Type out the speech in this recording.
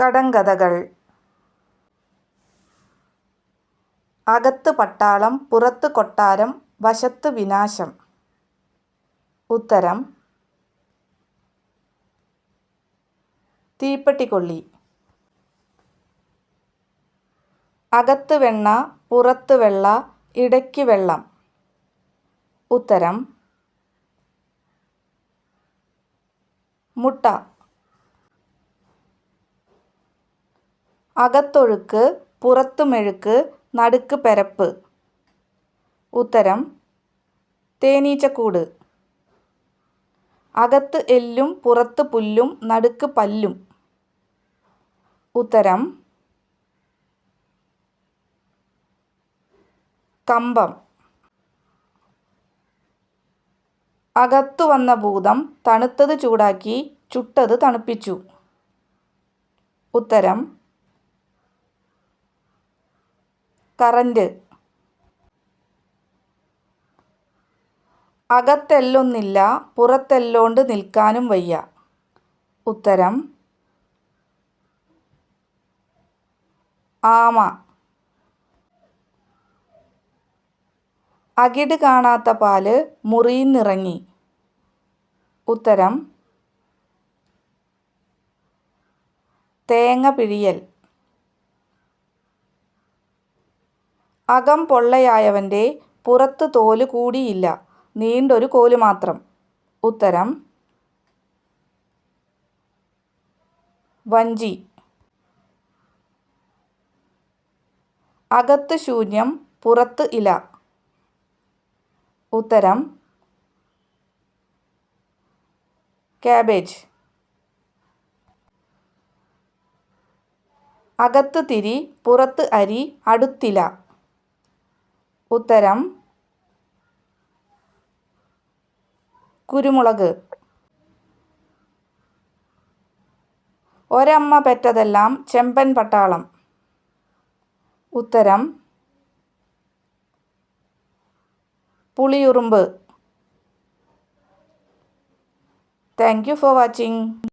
കടങ്കഥകൾ. അകത്ത് പട്ടാളം പുറത്ത് കൊട്ടാരം വശത്ത് വിനാശം. ഉത്തരം തീപ്പെട്ടിക്കൊള്ളി. അകത്ത് വെണ്ണ പുറത്ത് വെള്ള ഇടയ്ക്ക് വെള്ളം. ഉത്തരം മുട്ട. അകത്തൊഴുക്ക് പുറത്തുമെഴുക്ക് നടുക്ക് പെരപ്പ്. ഉത്തരം തേനീച്ചക്കൂട്. അകത്ത് എല്ലും പുറത്ത് പുല്ലും നടുക്ക് പല്ലും. ഉത്തരം കമ്പം. അകത്തു വന്ന ഭൂതം തണുത്തത് ചൂടാക്കി ചുട്ടത് തണുപ്പിച്ചു. ഉത്തരം കറന്റ്. അകത്തെല്ലൊന്നില്ല പുറത്തെല്ലോണ്ട് നിൽക്കാനും വയ്യ. ഉത്തരം ആമ. അകിട് കാണാത്ത പാൽ മുറിയിന്നിറങ്ങി. ഉത്തരം തേങ്ങ പിഴിയൽ. അകം പൊള്ളയായവന്റെ പുറത്ത് തോൽ കൂടിയില്ല. നീണ്ടൊരു കോൽ മാത്രം. ഉത്തരം വഞ്ചി. അകത്ത് ശൂന്യം പുറത്ത് ഇല. ഉത്തരം കാബേജ്. അകത്ത് തിരി പുറത്ത് അരി അടുത്തില. ഉത്തരം കുരുമുളക്. ഒരമ്മ പെറ്റതെല്ലാം ചെമ്പൻ പട്ടാളം. ഉത്തരം പുളിയുറുമ്പ്. Thank you for watching